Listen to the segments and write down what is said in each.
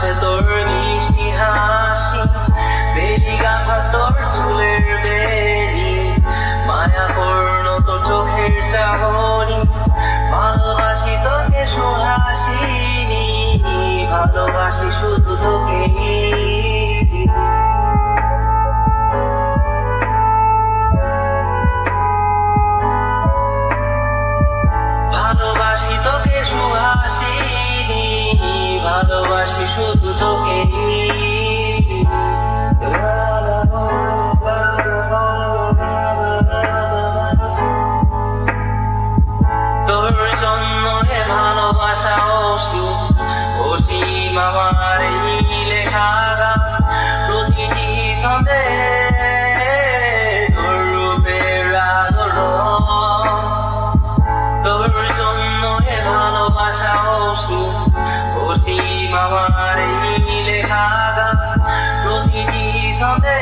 আসে তোর চুলের বেরি মায়া পূর্ণ তোর চোখের চাহনি ভালোবাসি তোকে সুহাসিনী ভালোবাসি শুধু তোকে। ভালোবাসি শুধু তোকে ভালোবাসা অসীম। অসীম আমার এই লেখা প্রতিটি ছন্দে ভালোবাসা অসীম অসীম আমার এই। প্রতিটি ছন্দে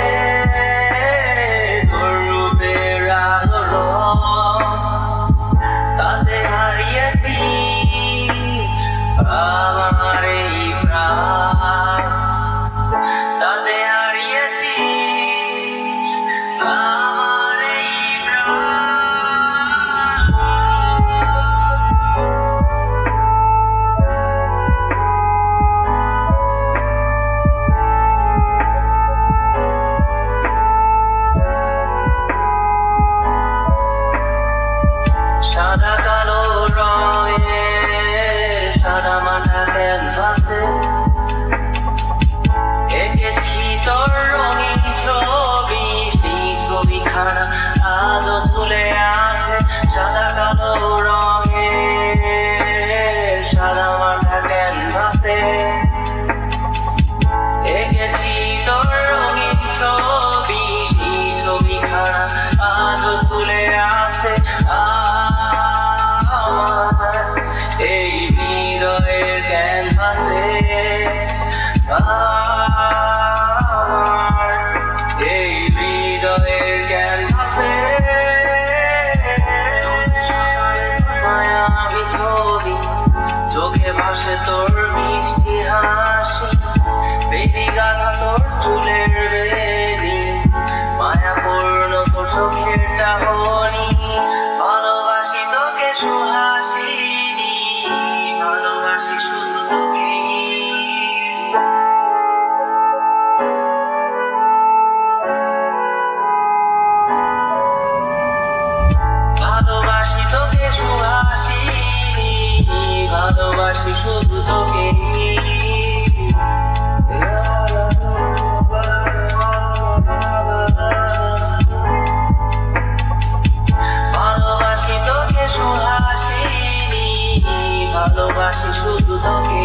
ছবি সেই আছে আমার এই হৃদয়ের ক্যানভাসে আমার এই হৃদয়ের ক্যানভাসে মায়াবী ছবি চোখে ভাসে তোর মিষ্টি হাসি বেবি গাধা তোর চুলের ভাবি শুধু তোকে ভালোবাসি তোকে সুহাসিনী। ভালোবাসি শুধু তোকে।